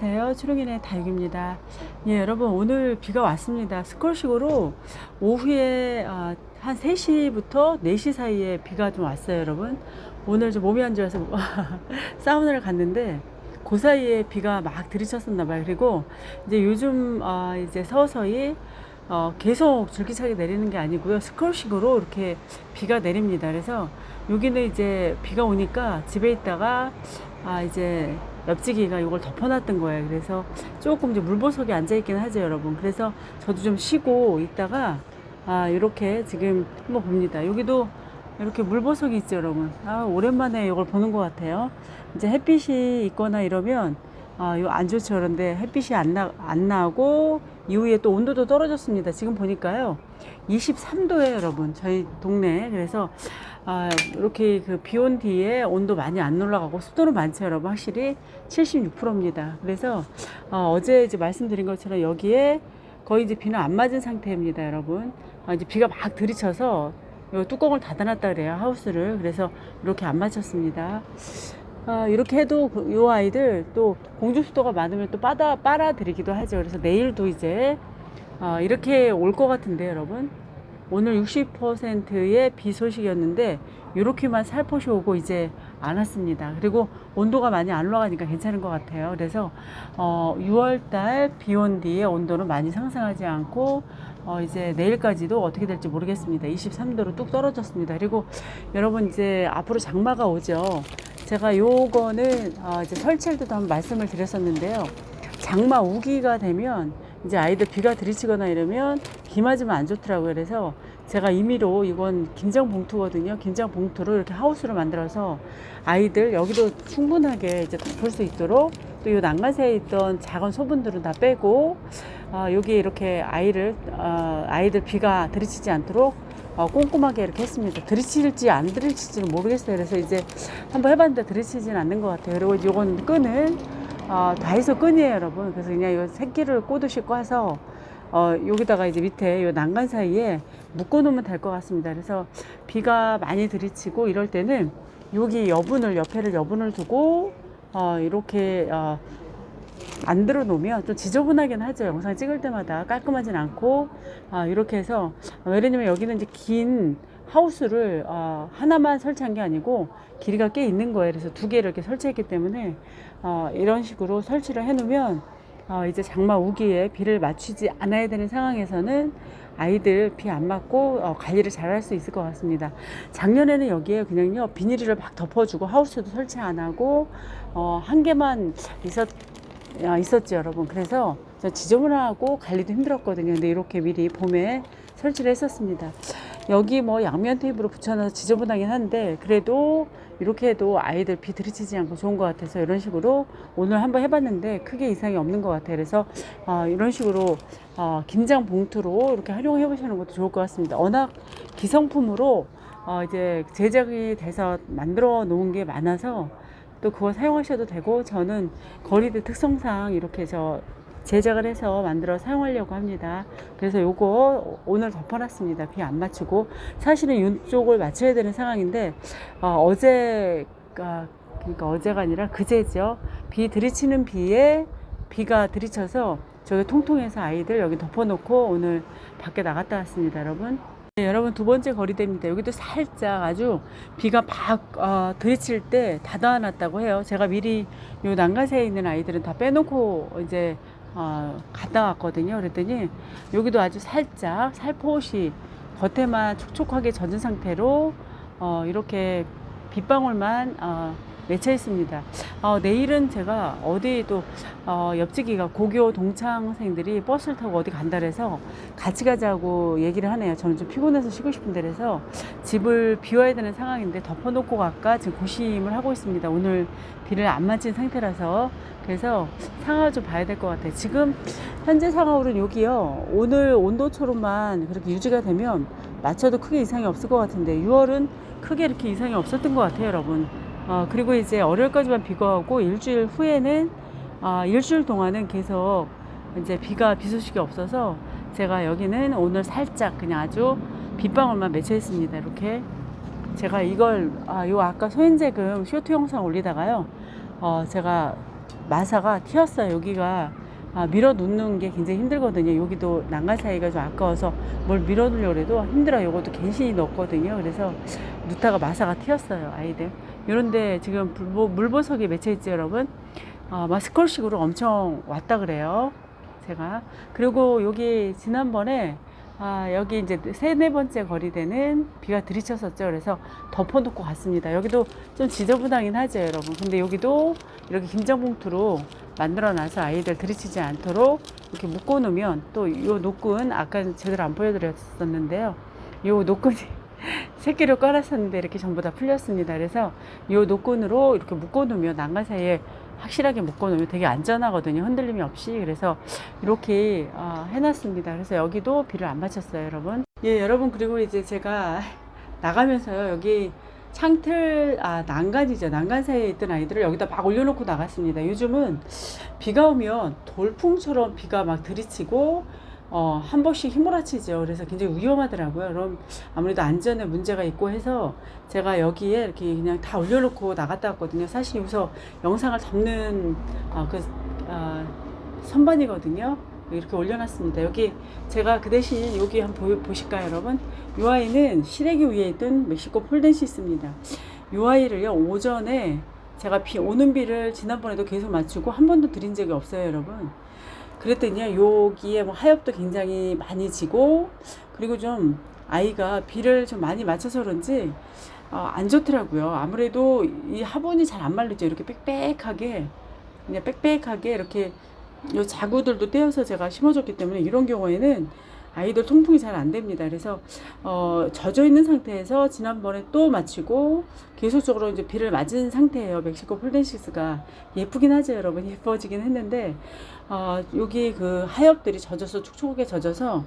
안녕하세요. 추릉인의 다육입니다. 예, 여러분 오늘 비가 왔습니다. 스콜식으로 오후에 아, 한 3시부터 4시 사이에 비가 좀 왔어요, 여러분. 오늘 좀 몸이 안 좋아서 사우나를 갔는데 그 사이에 비가 막 들이쳤었나 봐요. 그리고 이제 요즘 아, 이제 서서히 어, 계속 줄기차게 내리는 게 아니고요. 스컬식으로 이렇게 비가 내립니다. 그래서 여기는 이제 비가 오니까 집에 있다가 아, 이제 옆지기가 이걸 덮어놨던 거예요. 그래서 조금 이제 물보석에 앉아있긴 하죠, 여러분. 그래서 저도 좀 쉬고 있다가 아, 이렇게 지금 한번 봅니다. 여기도 이렇게 물보석이 있죠, 여러분. 아, 오랜만에 이걸 보는 것 같아요. 이제 햇빛이 있거나 이러면 아, 이거 안 좋죠. 그런데 햇빛이 안, 나, 안 나고 이후에 또 온도도 떨어졌습니다. 지금 보니까요. 23도예요, 여러분. 저희 동네. 그래서 아, 이렇게 그 비온 뒤에 온도 많이 안 올라가고 습도는 많죠, 여러분. 확실히 76%입니다. 그래서 어, 제 이제 말씀드린 것처럼 여기에 거의 이제 비는 안 맞은 상태입니다, 여러분. 아, 이제 비가 막 들이쳐서 요 뚜껑을 닫아놨다 그래요, 하우스를. 그래서 이렇게 안 맞췄습니다. 아, 이렇게 해도 그- 요 아이들 또 공주 수도가 많으면 또 빨아, 빨아들이기도 하죠. 그래서 내일도 이제 아, 이렇게 올 것 같은데 여러분. 오늘 60%의 비 소식이었는데 이렇게만 살포시 오고 이제 안 왔습니다. 그리고 온도가 많이 안 올라가니까 괜찮은 것 같아요. 그래서 어, 6월달 비 온 뒤에 온도는 많이 상승하지 않고 어, 이제 내일까지도 어떻게 될지 모르겠습니다. 23도로 뚝 떨어졌습니다. 그리고 여러분 이제 앞으로 장마가 오죠. 제가 요거는 어, 이제 설치할 때도 한번 말씀을 드렸었는데요. 장마 우기가 되면 이제 아이들 비가 들이치거나 이러면 비 맞으면 안 좋더라고요. 그래서 제가 임의로 이건 김장 봉투거든요. 김장 봉투로 이렇게 하우스를 만들어서 아이들 여기도 충분하게 이제 덮을 수 있도록 또 이 난간새에 있던 작은 소분들은 다 빼고 아, 여기 이렇게 아이를 어, 아이들 비가 들이치지 않도록 어, 꼼꼼하게 이렇게 했습니다. 들이칠지 안 들이칠지는 모르겠어요. 그래서 이제 한번 해봤는데 들이치지는 않는 것 같아요. 그리고 이건 끈은 어, 다이소 끈이에요, 여러분. 그래서 그냥 이 새끼를 꽂으실 꺼서 어, 여기다가 이제 밑에 이 난간 사이에 묶어 놓으면 될 것 같습니다. 그래서 비가 많이 들이치고 이럴 때는 여기 여분을 옆에를 여분을 두고 어, 이렇게 어, 만들어 놓으면 좀 지저분하긴 하죠. 영상 찍을 때마다 깔끔하진 않고 아, 이렇게 해서 왜냐면 여기는 이제 긴 하우스를 어, 하나만 설치한 게 아니고 길이가 꽤 있는 거예요. 그래서 두 개를 이렇게 설치했기 때문에 어, 이런 식으로 설치를 해놓으면 어, 이제 장마 우기에 비를 맞추지 않아야 되는 상황에서는 아이들 비 안 맞고 어, 관리를 잘 할 수 있을 것 같습니다. 작년에는 여기에 그냥요 비닐을 막 덮어주고 하우스도 설치 안 하고 어, 한 개만 있었 아, 있었죠, 여러분. 그래서 저 지저분하고 관리도 힘들었거든요. 근데 이렇게 미리 봄에 설치를 했었습니다. 여기 뭐 양면 테이프로 붙여놔서 지저분하긴 한데 그래도 이렇게 해도 아이들 비 들이치지 않고 좋은 것 같아서 이런 식으로 오늘 한번 해봤는데 크게 이상이 없는 것 같아요. 그래서 어, 이런 식으로 어, 김장 봉투로 이렇게 활용해 보시는 것도 좋을 것 같습니다. 워낙 기성품으로 어, 이제 제작이 돼서 만들어 놓은 게 많아서 또 그거 사용하셔도 되고 저는 거리대 특성상 이렇게 저 제작을 해서 만들어 사용하려고 합니다. 그래서 요거 오늘 덮어놨습니다. 비 안 맞추고 사실은 이쪽을 맞춰야 되는 상황인데 어, 제가 그러니까 어제가 아니라 그제죠. 비 들이치는 비에 비가 들이쳐서 저기 통통해서 아이들 여기 덮어놓고 오늘 밖에 나갔다 왔습니다, 여러분. 네, 여러분 두 번째 거리대입니다. 여기도 살짝 아주 비가 막 어, 들이칠 때 닫아놨다고 해요. 제가 미리 요 난간새에 있는 아이들은 다 빼놓고 이제 어, 갔다 왔거든요. 그랬더니 여기도 아주 살짝 살포시 겉에만 촉촉하게 젖은 상태로 어, 이렇게 빗방울만 어, 맺혀 있습니다. 어, 내일은 제가 어디 또 어, 옆지기가 고교 동창생들이 버스를 타고 어디 간다 그래서 같이 가자고 얘기를 하네요. 저는 좀 피곤해서 쉬고 싶은데 그래서 집을 비워야 되는 상황인데 덮어놓고 갈까 지금 고심을 하고 있습니다. 오늘 비를 안 맞힌 상태라서 그래서 상황을 좀 봐야 될 것 같아요. 지금 현재 상황으로는 여기요. 오늘 온도처럼만 그렇게 유지가 되면 맞춰도 크게 이상이 없을 것 같은데 6월은 크게 이렇게 이상이 없었던 것 같아요, 여러분. 어, 그리고 이제 월요일까지만 비가 오고 일주일 후에는 아, 일주일 동안은 계속 이제 비가 비 소식이 없어서 제가 여기는 오늘 살짝 그냥 아주 빗방울만 맺혀 있습니다. 이렇게 제가 이걸 아, 요 아까 소인제금 쇼트 영상 올리다가요. 어, 제가 마사가 튀었어요. 여기가 아, 밀어 놓는 게 굉장히 힘들거든요. 여기도 난간 사이가 좀 아까워서 뭘 밀어 놓으려고 해도 힘들어요. 이것도 괜시히 넣었거든요. 그래서 누타가 마사가 튀었어요. 아이들. 이런데 지금 물보, 물보석이 맺혀 있죠, 여러분. 아, 마스컬식으로 엄청 왔다 그래요. 제가. 그리고 여기 지난번에 아, 여기 이제 세 네 번째 거리대는 비가 들이쳤었죠. 그래서 덮어놓고 갔습니다. 여기도 좀 지저분하긴 하죠, 여러분. 근데 여기도 이렇게 김장봉투로 만들어 놔서 아이들 들이치지 않도록 이렇게 묶어 놓으면 또이 노끈 아까 제대로 안 보여드렸었는데요. 이 노끈이 새끼를 깔았었는데 이렇게 전부 다 풀렸습니다. 그래서 이 노끈으로 이렇게 묶어 놓으면 난간 사이에 확실하게 묶어 놓으면 되게 안전하거든요. 흔들림이 없이. 그래서 이렇게 어, 해놨습니다. 그래서 여기도 비를 안 맞췄어요, 여러분. 예, 여러분. 그리고 이제 제가 나가면서요, 여기 창틀, 아, 난간이죠. 난간 사이에 있던 아이들을 여기다 막 올려놓고 나갔습니다. 요즘은 비가 오면 돌풍처럼 비가 막 들이치고, 어, 한 번씩 휘몰아치죠. 그래서 굉장히 위험하더라고요. 그럼 아무래도 안전에 문제가 있고 해서 제가 여기에 이렇게 그냥 다 올려놓고 나갔다 왔거든요. 사실 여기서 영상을 담는, 어, 그, 어, 선반이거든요. 이렇게 올려놨습니다. 여기 제가 그 대신 여기 한번 보실까요, 여러분? 이 아이는 시래기 위에 있던 멕시코 폴덴시스입니다. 이 아이를요 오전에 제가 비 오는 비를 지난번에도 계속 맞추고 한 번도 드린 적이 없어요, 여러분. 그랬더니요 여기에 뭐 하엽도 굉장히 많이 지고 그리고 좀 아이가 비를 좀 많이 맞춰서 그런지 어, 안 좋더라고요. 아무래도 이 화분이 잘 안 말리죠. 이렇게 빽빽하게 그냥 빽빽하게 이렇게 요 자구들도 떼어서 제가 심어줬기 때문에 이런 경우에는 아이들 통풍이 잘 안 됩니다. 그래서 어, 젖어 있는 상태에서 지난번에 또 마치고 계속적으로 이제 비를 맞은 상태예요. 멕시코 폴덴시스가 예쁘긴 하죠, 여러분. 예뻐지긴 했는데 어, 여기 그 하엽들이 젖어서 촉촉하게 젖어서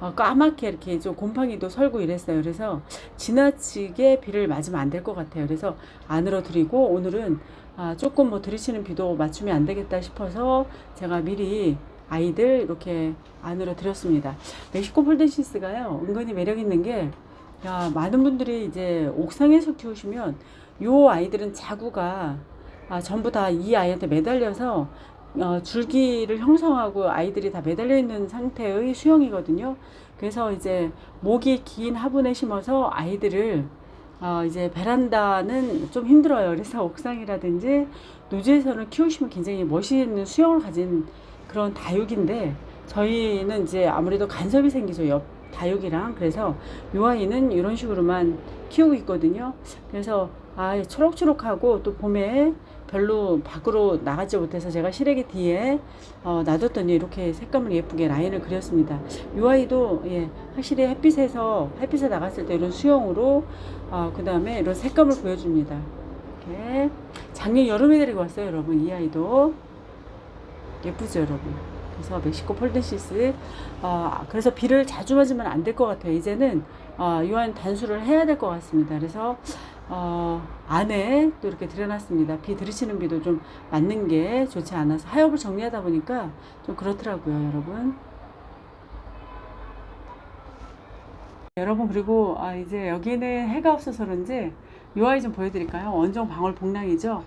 어, 까맣게 이렇게 좀 곰팡이도 설고 이랬어요. 그래서 지나치게 비를 맞으면 안 될 것 같아요. 그래서 안으로 드리고 오늘은 아, 조금 뭐 들이치는 비도 맞추면 안 되겠다 싶어서 제가 미리 아이들 이렇게 안으로 들였습니다. 멕시코 폴덴시스가요, 은근히 매력 있는 게, 야, 많은 분들이 이제 옥상에서 키우시면, 요 아이들은 자구가, 아, 전부 다 이 아이한테 매달려서, 어, 줄기를 형성하고 아이들이 다 매달려 있는 상태의 수영이거든요. 그래서 이제 목이 긴 화분에 심어서 아이들을 어, 이제 베란다는 좀 힘들어요. 그래서 옥상이라든지 노지에서는 키우시면 굉장히 멋있는 수영을 가진 그런 다육인데 저희는 이제 아무래도 간섭이 생기죠. 옆 다육이랑 그래서 요 아이는 이런 식으로만 키우고 있거든요. 그래서 아 초록초록하고 또 봄에 별로 밖으로 나가지 못해서 제가 시래기 뒤에 어, 놔뒀더니 이렇게 색감을 예쁘게 라인을 그렸습니다. 이 아이도 예, 확실히 햇빛에서 햇빛에 나갔을 때 이런 수영으로 어, 그 다음에 이런 색감을 보여줍니다. 이렇게 작년 여름에 데리고 왔어요, 여러분. 이 아이도 예쁘죠, 여러분. 그래서 멕시코 폴덴시스 어, 그래서 비를 자주 맞으면 안 될 것 같아요. 이제는 어, 유한 단수를 해야 될 것 같습니다. 그래서 어, 안에 또 이렇게 들여놨습니다. 비 들이치는 비도 좀 맞는 게 좋지 않아서 하엽을 정리하다 보니까 좀 그렇더라고요, 여러분. 여러분 그리고 아, 이제 여기는 해가 없어서 그런지 요 아이 좀 보여드릴까요? 원종 방울 복랑이죠.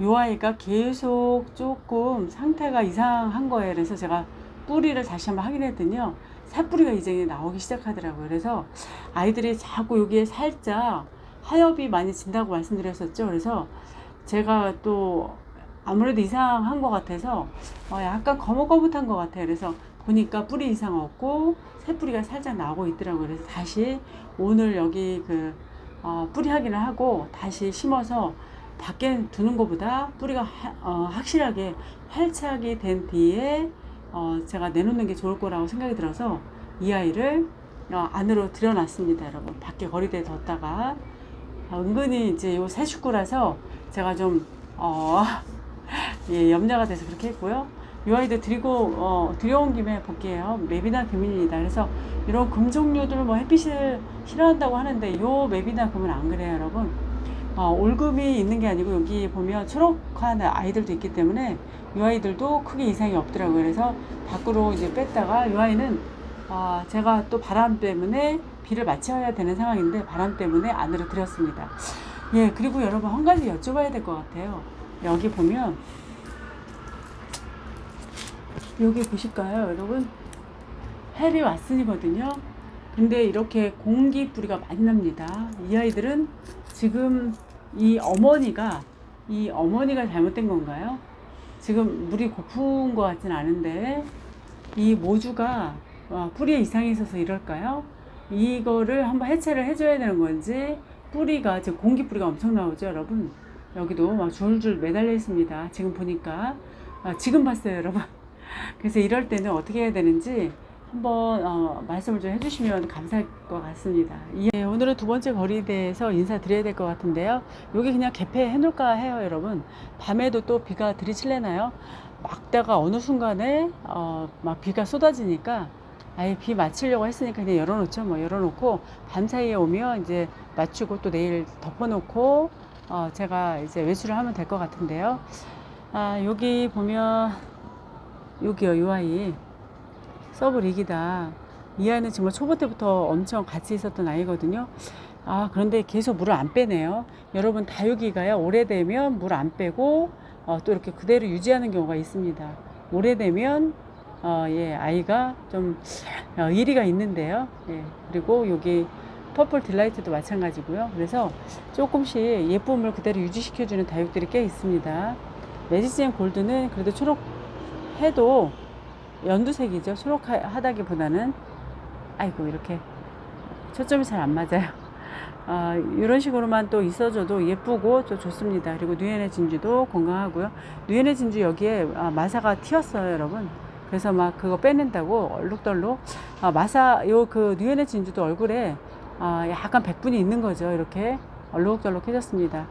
요 아이가 계속 조금 상태가 이상한 거예요. 그래서 제가 뿌리를 다시 한번 확인했더니요. 새뿌리가 이제 나오기 시작하더라고요. 그래서 아이들이 자꾸 여기에 살짝 하엽이 많이 진다고 말씀드렸었죠. 그래서 제가 또 아무래도 이상한 것 같아서 어, 약간 거뭇거뭇한 것 같아요. 그래서 보니까 뿌리 이상 없고 새뿌리가 살짝 나오고 있더라고요. 그래서 다시 오늘 여기 그 어, 뿌리 확인을 하고 다시 심어서 밖에 두는 것보다 뿌리가 하, 어, 확실하게 활착이 된 뒤에 어, 제가 내놓는 게 좋을 거라고 생각이 들어서 이 아이를 어, 안으로 들여놨습니다, 여러분. 밖에 거리대에 뒀다가 어, 은근히 이제 요 새 식구라서 제가 좀 어, 예, 염려가 돼서 그렇게 했고요. 이 아이들 드리고 어, 들여온 김에 볼게요. 맵이나 금입니다. 그래서 이런 금 종류들 뭐 햇빛을 싫어한다고 하는데 요 맵이나 금은 안 그래요, 여러분. 어, 올금이 있는 게 아니고 여기 보면 초록한 아이들도 있기 때문에 이 아이들도 크게 이상이 없더라고요. 그래서 밖으로 이제 뺐다가 이 아이는 어, 제가 또 바람 때문에 비를 맞춰야 되는 상황인데 바람 때문에 안으로 들였습니다. 예, 그리고 여러분 한 가지 여쭤봐야 될 것 같아요. 여기 보면 여기 보실까요, 여러분? 해리 왓슨이거든요. 근데 이렇게 공기 뿌리가 많이 납니다. 이 아이들은 지금 이 어머니가 이 어머니가 잘못된 건가요? 지금 물이 고픈 것 같진 않은데 이 모주가 와, 뿌리에 이상이 있어서 이럴까요? 이거를 한번 해체를 해줘야 되는 건지 뿌리가 지금 공기 뿌리가 엄청 나오죠, 여러분. 여기도 막 줄줄 매달려 있습니다. 지금 보니까 아, 지금 봤어요, 여러분. 그래서 이럴 때는 어떻게 해야 되는지 한번 어, 말씀을 좀 해주시면 감사할 것 같습니다. 예, 오늘은 두 번째 거리에 대해서 인사드려야 될 것 같은데요. 여기 그냥 개폐해 놓을까 해요, 여러분. 밤에도 또 비가 들이칠래나요? 막다가 어느 순간에 어, 막 비가 쏟아지니까 아예 비 맞추려고 했으니까 그냥 열어놓죠. 뭐 열어놓고 밤 사이에 오면 이제 맞추고 또 내일 덮어놓고 어, 제가 이제 외출을 하면 될 것 같은데요. 아, 여기 보면 여기요, 요 아이. 서브릭이다. 이 아이는 정말 초보 때부터 엄청 같이 있었던 아이거든요. 아, 그런데 계속 물을 안 빼네요. 여러분, 다육이가요, 오래되면 물 안 빼고, 어, 또 이렇게 그대로 유지하는 경우가 있습니다. 오래되면, 어, 예, 아이가 좀, 어, 일이가 있는데요. 예, 그리고 여기 퍼플 딜라이트도 마찬가지고요. 그래서 조금씩 예쁨을 그대로 유지시켜주는 다육들이 꽤 있습니다. 메디시엔 골드는 그래도 초록 해도 연두색이죠. 초록하다기보다는 아이고 이렇게 초점이 잘 안 맞아요. 아, 이런 식으로만 또 있어줘도 예쁘고 또 좋습니다. 그리고 누에네 진주도 건강하고요. 누에네 진주 여기에 아, 마사가 튀었어요, 여러분. 그래서 막 그거 빼낸다고 얼룩덜룩. 아, 마사 요 그 누에네 진주도 얼굴에 아, 약간 백분이 있는 거죠. 이렇게 얼룩덜룩해졌습니다.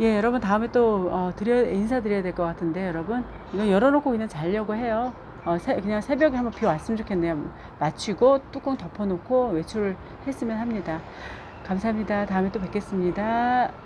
예, 여러분 다음에 또 어, 드려 인사드려야 될 것 같은데 여러분 이거 열어놓고 그냥 자려고 해요. 어, 새- 그냥 새벽에 한번 비 왔으면 좋겠네요. 맞추고 뚜껑 덮어놓고 외출을 했으면 합니다. 감사합니다. 다음에 또 뵙겠습니다.